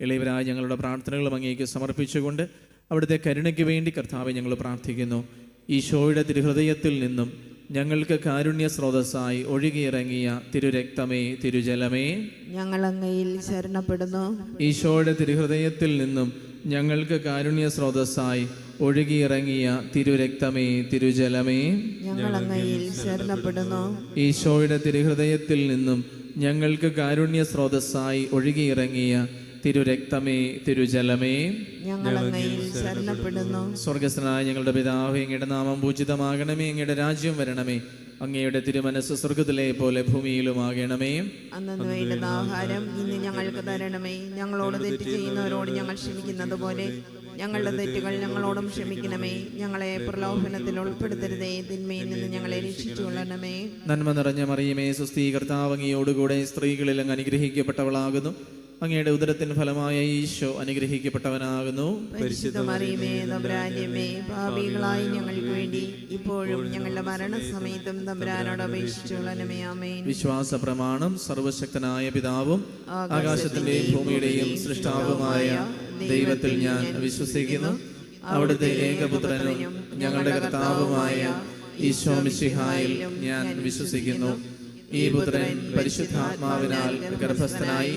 ഇളയവരായ ഞങ്ങളുടെ പ്രാർത്ഥനകളും അങ്ങേക്ക് സമർപ്പിച്ചുകൊണ്ട് അവിടുത്തെ കരുണയ്ക്ക് വേണ്ടി കർത്താവെ ഞങ്ങൾ പ്രാർത്ഥിക്കുന്നു. ഈശോയുടെ തിരുഹൃദയത്തിൽ നിന്നും ഞങ്ങൾക്ക് കാരുണ്യ സ്രോതസ്സായി ഒഴുകിയിറങ്ങിയ തിരുരക്തമേ തിരുജലമേ. ഞങ്ങൾ അങ്ങയിൽ ശരണപ്പെടുന്നു. ഈശോയുടെ തിരുഹൃദയത്തിൽ നിന്നും ഞങ്ങൾക്ക് കാരുണ്യ സ്രോതസ്സായി ഒഴുകിയിറങ്ങിയ തിരുരക്തമേ തിരുജലമേ. ഞങ്ങൾ അങ്ങയിൽ ശരണപ്പെടുന്നു. ഈശോയുടെ തിരുഹൃദയത്തിൽ നിന്നും ഞങ്ങൾക്ക് കാരുണ്യ സ്രോതസ്സായി ഒഴുകിയിറങ്ങിയ തിരുരക്തമേ തിരുജലമേ. ഞങ്ങൾ അങ്ങയിൽ ശരണപ്പെടുന്നു. സ്വർഗസ്ഥനായ ഞങ്ങളുടെ പിതാവ് ഇങ്ങയുടെ നാമം പൂജിതമാകണമേ ഇങ്ങയുടെ രാജ്യം വരണമേ. അങ്ങയുടെ തിരുമനസ് സ്വർഗത്തിലെ പോലെ ഭൂമിയിലുമാകണമേ. ആഹാരം ഇന്ന് ഞങ്ങൾക്ക് തരണമേ. ഞങ്ങളോട് തെറ്റ് ചെയ്യുന്നവരോട് ഞങ്ങൾ ക്ഷമിക്കുന്നത് പോലെ. ഞങ്ങളുടെ തെറ്റുകൾ ഞങ്ങളോടും ക്ഷമിക്കണമേ. ഞങ്ങളെ പ്രലോഭനത്തിൽ ഉൾപ്പെടുത്തരുതേ. തിന്മയിൽ നിന്ന് ഞങ്ങളെ രക്ഷിച്ചുകൊള്ളണമേ നന്മ നിറഞ്ഞ മറിയമേ സുസ്ഥീകർത്താവങ്ങിയോടുകൂടെ കർത്താവ് സ്ത്രീകളിൽ അങ്ങ് അനുഗ്രഹിക്കപ്പെട്ടവളാകുന്നു. അങ്ങയുടെ ഉദരത്തിൻ ഫലമായ ഈശോ അനുഗ്രഹിക്കപ്പെട്ടവനാകുന്നു. പാപികളായി ഞങ്ങൾക്ക് വേണ്ടി ഇപ്പോഴും ഞങ്ങളുടെ മരണസമയത്തും തമ്പുരാനോട് വിശ്വാസ പ്രമാണം സർവശക്തനായ പിതാവും ആകാശത്തിന്റെയും ഭൂമിയുടെയും സൃഷ്ടാവുമായ ദൈവത്തിൽ ഞാൻ വിശ്വസിക്കുന്നു. അവിടുത്തെ ഏകപുത്രനും ഞങ്ങളുടെ കർത്താവുമായ ഈശോ മിശിഹായിൽ ഞാൻ വിശ്വസിക്കുന്നു. ഈ പുത്രൻ പരിശുദ്ധാത്മാവിനാൽ ഗർഭസ്ഥനായി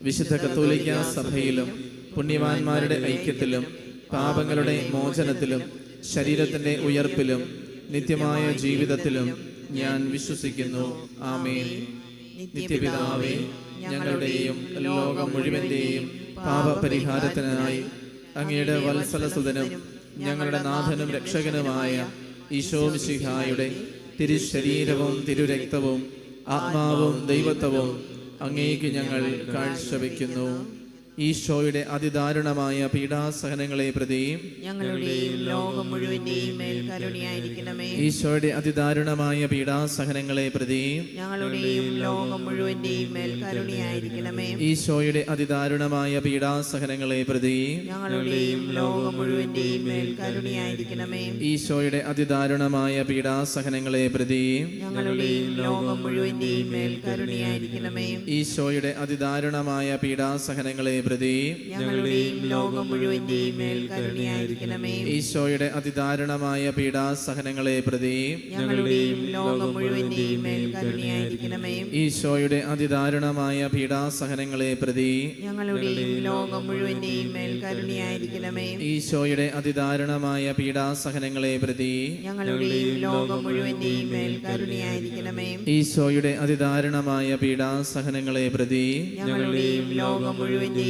വിശുദ്ധ കത്തോലിക്ക സഭയിലും പുണ്യവാന്മാരുടെ ഐക്യത്തിലും പാപങ്ങളുടെ മോചനത്തിലും ശരീരത്തിന്റെ ഉയർപ്പിലും നിത്യമായ ജീവിതത്തിലും ഞാൻ വിശ്വസിക്കുന്നു. ആമേൻ. നിത്യപിതാവേ ഞങ്ങളുടെയും ലോകം മുഴുവന്റെയും പാപപരിഹാരത്തിനായി അങ്ങയുടെ വത്സലസുതനും ഞങ്ങളുടെ നാഥനും രക്ഷകനുമായ ഈശോ മിശിഹായുടെ തിരുശരീരവും തിരുരക്തവും ആത്മാവും ദൈവത്വവും അങ്ങേക്ക് ഞങ്ങൾ കാഴ്ചവെക്കുന്നു. ഈശോയുടെ അതിദാരുണമായ പീഡാസഹനങ്ങളെ പ്രതി ഞങ്ങളുടെയും ലോകം മുഴുവന്റെയും മേൽ കരുണയായിരിക്കണമേ. ഈശോയുടെ അതിദാരുണമായ പീഡാസഹനങ്ങളെ പ്രതി ഞങ്ങളുടെയും ലോകം മുഴുവന്റെയും മേൽ കരുണയായിരിക്കണമേ. ഈശോയുടെ അതിദാരുണമായ പീഡാസഹനങ്ങളെ പ്രതി ഞങ്ങളുടെയും ലോകം മുഴുവന്റെയും മേൽ കരുണയായിരിക്കണമേ. ഈശോയുടെ അതിദാരുണമായ പീഡാസഹനങ്ങളെ പ്രതി ഞങ്ങളുടെയും ലോകം മുഴുവന്റെയും മേൽ കരുണയായിരിക്കണമേ. ഈശോയുടെ അതിദാരുണമായ പീഡാസഹനങ്ങളെ ഞങ്ങളുടെയും ലോകം മുഴുവന്റെയും മേൽ കരുണയായിരിക്കണമേ. ഈശോയുടെ അതിദാരുണമായ പീഡാസഹനങ്ങളെ പ്രതി ഞങ്ങളുടെയും ലോകം മുഴുവന്റെയും മേൽ കരുണയായിരിക്കണമേ. ഈശോയുടെ അതിദാരുണമായ പീഡാസഹനങ്ങളെ പ്രതി ഞങ്ങളുടെയും ലോകം മുഴുവന്റെയും മേൽ കരുണയായിരിക്കണമേ. ഈശോയുടെ അതിദാരുണമായ പീഡാസഹനങ്ങളെ പ്രതി ഞങ്ങളുടെയും ലോകം മുഴുവന്റെയും മേൽ കരുണയായിരിക്കണമേ. ഈശോയുടെ അതിദാരുണമായ പീഡാസഹനങ്ങളെ പ്രതി ഞങ്ങളുടെയും ലോകം മുഴുവന്റെയും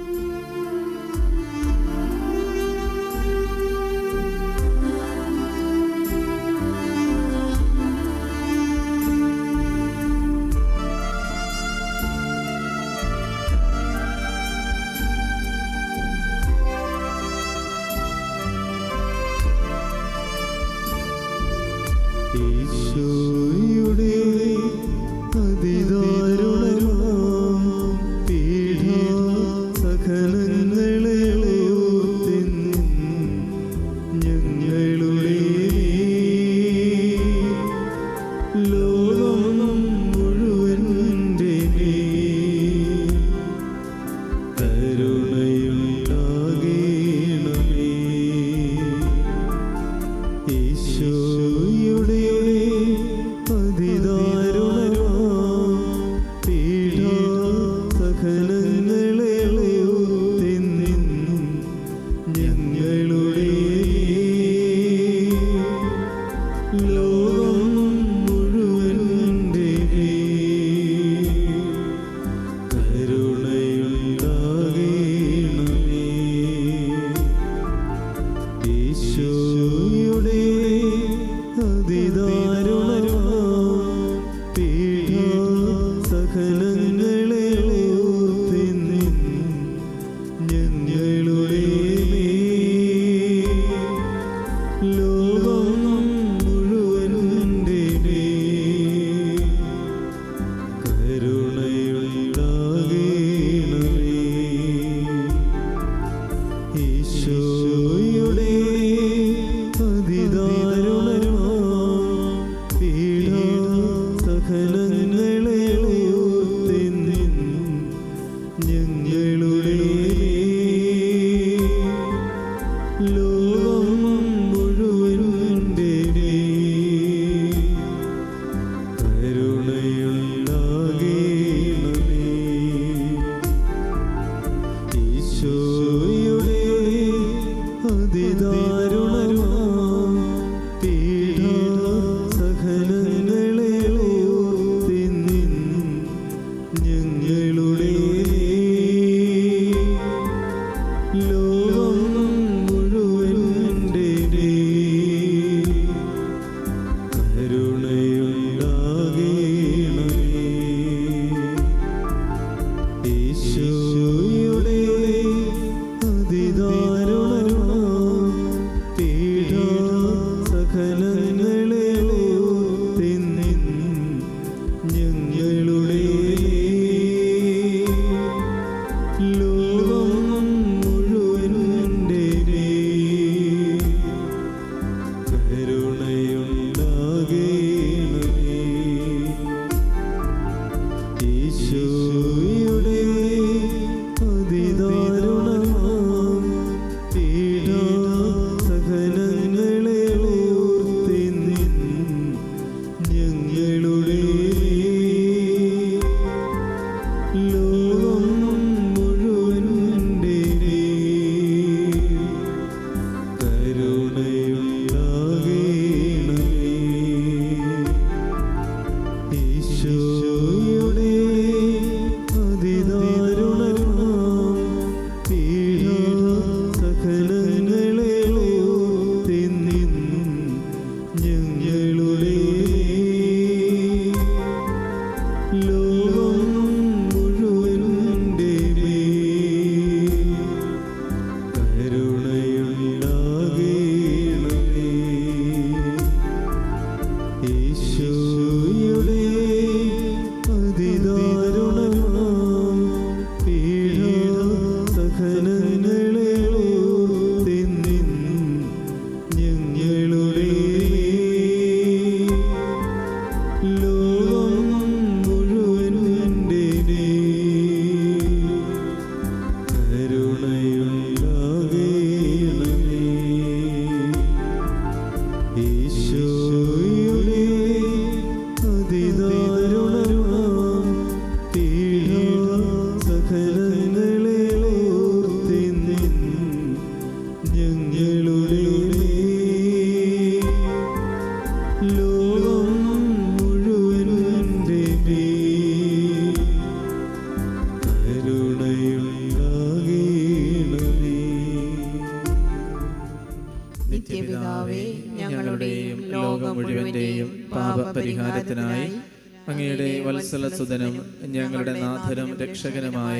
വത്സലസുതനും ഞങ്ങളുടെ നാഥനും രക്ഷകനുമായ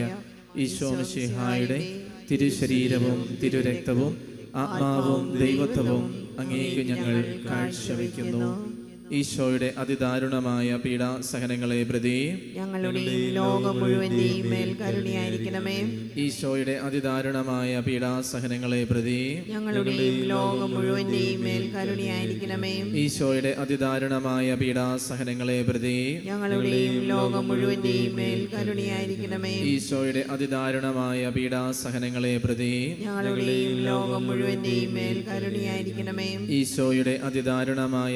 ഈശോമിഷിഹായുടെ തിരുശരീരവും തിരുരക്തവും ആത്മാവും ദൈവത്വവും അങ്ങേക്ക് ഞങ്ങൾ കാഴ്ചവെക്കുന്നു. ഈശോയുടെ അതിദാരുണമായ പീഡാസഹനങ്ങളെ പ്രതി ഞങ്ങളുടെയും ലോകം മുഴുവന്റെയും മേൽ കരുണയായിരിക്കണമേ. ഈശോയുടെ അതിദാരുണമായ പീഡാസഹനങ്ങളെ പ്രതി ഞങ്ങളുടെയും ലോകം മുഴുവന്റെയും മേൽ കരുണയായിരിക്കണമേ. ഈശോയുടെ അതിദാരുണമായ പീഡാസഹനങ്ങളെ പ്രതി ഞങ്ങളുടെയും ലോകം മുഴുവന്റെയും മേൽ കരുണയായിരിക്കണമേ. ഈശോയുടെ അതിദാരുണമായ പീഡാസഹനങ്ങളെ പ്രതി ഞങ്ങളുടെയും ലോകം മുഴുവന്റെയും മേൽ കരുണയായിരിക്കണമേ. ഈശോയുടെ അതിദാരുണമായ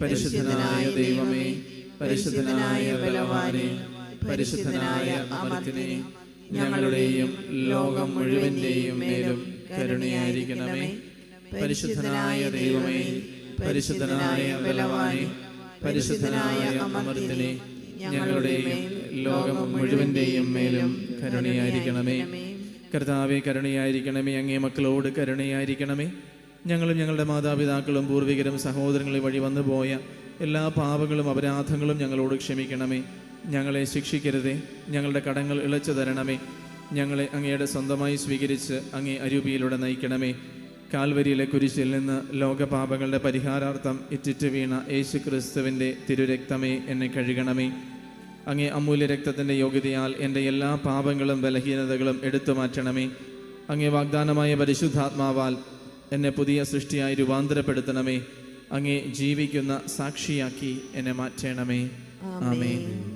പരിശുദ്ധനായ ദൈവമേ പരിശുദ്ധനായ ബലവാനെ പരിശുദ്ധനായ അമർത്തിനെ ഞങ്ങളുടെയും ലോകം മുഴുവന്റെയും മേലും കരുണയായിരിക്കണമേ. പരിശുദ്ധനായ ദൈവമേ പരിശുദ്ധനായ ബലവാനെ പരിശുദ്ധനായ അമർത്തിനെ ഞങ്ങളുടെയും ലോകം മുഴുവന്റെയും മേലും കരുണയായിരിക്കണമേ. കർത്താവെ കരുണയായിരിക്കണമേ. അങ്ങേ മക്കളോട് കരുണയായിരിക്കണമേ. ഞങ്ങളും ഞങ്ങളുടെ മാതാപിതാക്കളും പൂർവികരും സഹോദരങ്ങളും വഴി വന്നുപോയ എല്ലാ പാപങ്ങളും അപരാധങ്ങളും ഞങ്ങളോട് ക്ഷമിക്കണമേ. ഞങ്ങളെ ശിക്ഷിക്കരുതേ. ഞങ്ങളുടെ കടങ്ങൾ ഇളച്ചു തരണമേ. ഞങ്ങളെ അങ്ങയുടെ സ്വന്തമായി സ്വീകരിച്ച് അങ്ങേ അരൂപിയിലൂടെ നയിക്കണമേ. കാൽവരിയിലെ കുരിശിൽ നിന്ന് ലോകപാപങ്ങളുടെ പരിഹാരാർത്ഥം ഇറ്റിറ്റ് വീണ യേശു ക്രിസ്തുവിന്റെ തിരുരക്തമേ എന്നെ കഴുകണമേ. അങ്ങേ അമൂല്യ രക്തത്തിന്റെ യോഗ്യതയാൽ എന്റെ എല്ലാ പാപങ്ങളും ബലഹീനതകളും എടുത്തു മാറ്റണമേ. അങ്ങേ വാഗ്ദാനമായ പരിശുദ്ധാത്മാവാൽ എന്നെ പുതിയ സൃഷ്ടിയായി രൂപാന്തരപ്പെടുത്തണമേ. അങ്ങേ ജീവിക്കുന്ന സാക്ഷിയാക്കി എന്നെ മാറ്റണമേ. ആമേൻ.